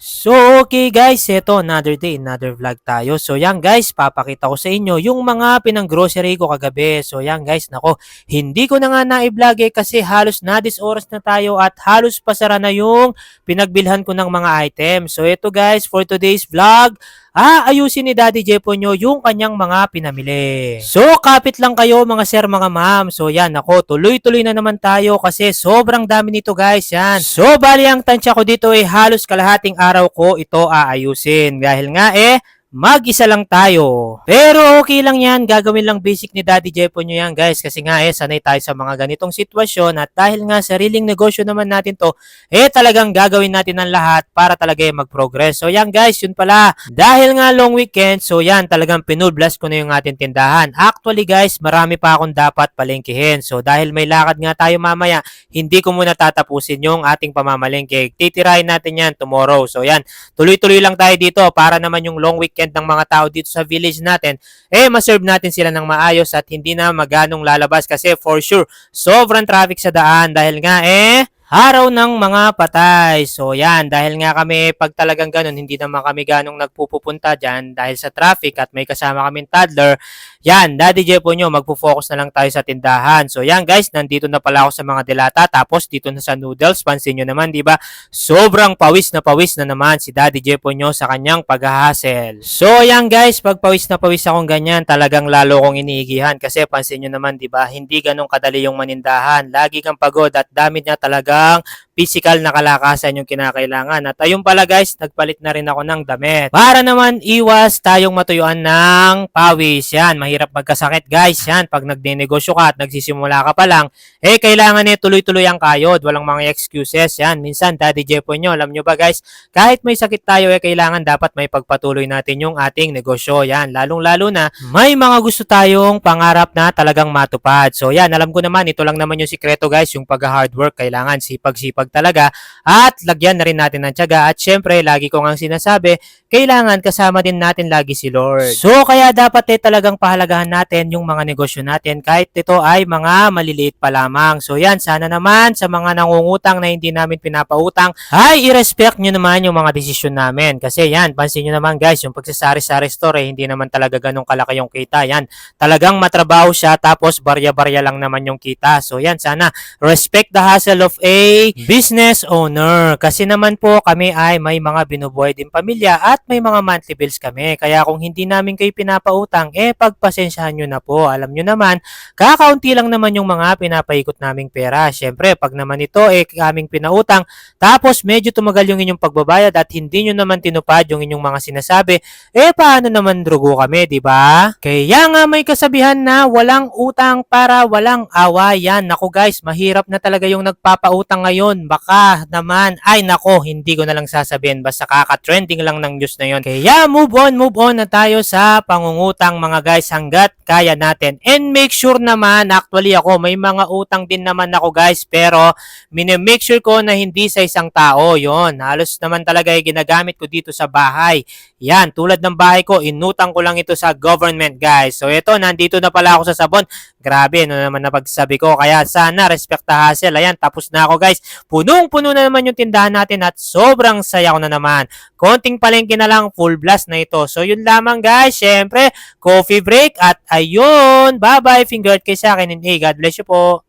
So, okay guys, eto another day, another vlog tayo. So, yan guys, papakita ko sa inyo yung mga pinang-grocery ko kagabi. So, yan guys, nako, hindi ko na nga na-vlog eh kasi halos na this oras na tayo at halos pasara na yung pinagbilhan ko ng mga items. So, eto guys, for today's vlog, ah, ayusin ni Daddy Jepo nyo yung kanyang mga pinamili. So, kapit lang kayo mga sir, mga ma'am. So, yan, ako, tuloy-tuloy na naman tayo kasi sobrang dami nito guys, yan. So, bali ang tansya ko dito ay halos kalahating araw ko ito aayusin. Dahil nga eh, mag-isa lang tayo. Pero okay lang yan, gagawin lang basic ni Daddy Jepo nyo yan guys. Kasi nga eh, sanay tayo sa mga ganitong sitwasyon at dahil nga sariling negosyo naman natin to, eh talagang gagawin natin ang lahat para talaga eh, mag-progress. So yan guys, yun pala. Dahil nga long weekend, so yan talagang pinulblast ko na yung ating tindahan. Actually guys, marami pa akong dapat palengkehin. So dahil may lakad nga tayo mamaya, hindi ko muna tatapusin yung ating pamamalengke. Titirahin natin yan tomorrow. So yan, tuloy-tuloy lang tayo dito para naman yung long weekend ng mga tao dito sa village natin, eh maserve natin sila ng maayos at hindi na maganong lalabas kasi for sure, sobrang traffic sa daan. Dahil nga eh, Araw ng mga patay. So yan, dahil nga kami pag talagang ganun, hindi naman kami ganong nagpupunta dyan dahil sa traffic at may kasama kaming toddler. Yan, Daddy Jepo nyo, magpo-focus na lang tayo sa tindahan. So yan guys, nandito na pala ako sa mga dilata. Tapos dito na sa noodles, pansin nyo naman, di ba? Sobrang pawis na pawis na naman si Daddy Jepo nyo sa kanyang paghahasel. So yan guys, pag pawis na pawis akong ganyan, talagang lalo kong iniigihan. Kasi pansin nyo naman, di ba? Hindi ganong kadali yung manindahan. Lagi kang pagod at damit niya talagang physical na kalakasan yung kinakailangan. At ayun pala guys, nagpalit na rin ako ng damit. Para naman iwas tayong matuyuan ng pawis. Yan, mahirap magkasakit guys. Yan, pag nagnenegosyo ka at nagsisimula ka pa lang, eh kailangan eh tuloy-tuloy ang kayod. Walang mga excuses. Yan, minsan daddy Jepo nyo, alam nyo ba guys, kahit may sakit tayo eh kailangan dapat may pagpatuloy natin yung ating negosyo. Yan, lalong-lalo na may mga gusto tayong pangarap na talagang matupad. So yan, alam ko naman, ito lang naman yung sikreto guys, yung pag-hard work. Kailangan sipag-sipag talaga at lagyan na rin natin ng tiyaga at syempre lagi ko nga sinasabi kailangan kasama din natin lagi si Lord. So kaya dapat eh talagang pahalagahan natin yung mga negosyo natin kahit ito ay mga maliliit pa lamang. So yan, sana naman sa mga nangungutang na hindi namin pinapautang ay i-respect nyo naman yung mga desisyon namin. Kasi yan, pansin nyo naman guys, yung pagsasari-sari store eh, hindi naman talaga ganun kalaki yung kita. Yan, talagang matrabaho siya tapos barya-barya lang naman yung kita. So yan, sana respect the hustle of a business owner. Kasi naman po kami ay may mga binubuhay din pamilya at may mga monthly bills kami. Kaya kung hindi namin kayo pinapautang, eh pagpasensyahan nyo na po. Alam nyo naman, kakaunti lang naman yung mga pinapaikot naming pera. Syempre, pag naman ito eh kaming pinautang, tapos medyo tumagal yung inyong pagbabayad at hindi nyo naman tinupad yung inyong mga sinasabi, eh paano naman drugo kami, di ba? Kaya nga may kasabihan na walang utang para walang awa. Yan, nako guys, mahirap na talaga yung nagpapautang ngayon. Baka naman, ay nako, hindi ko na lang sasabihin. Basta kaka-trending lang ng news na yon. Kaya move on, move on na tayo sa pangungutang mga guys hanggat kaya natin. And make sure naman, actually ako, may mga utang din naman ako guys, pero mini-make sure ko na hindi sa isang tao yon. Halos naman talaga ay ginagamit ko dito sa bahay. Yan, tulad ng bahay ko, inutang ko lang ito sa government guys. So ito, nandito na pala ako sa sabon. Grabe, ano naman na pagsabi ko. Kaya sana, respect the hustle. Ayan, tapos na ako guys. Punong-puno na naman yung tindahan natin at sobrang saya ko na naman. Konting palengke na lang, full blast na ito. So yun lamang guys, syempre, coffee break at ayun, bye-bye, finger kay sa akin and hey, God bless you po.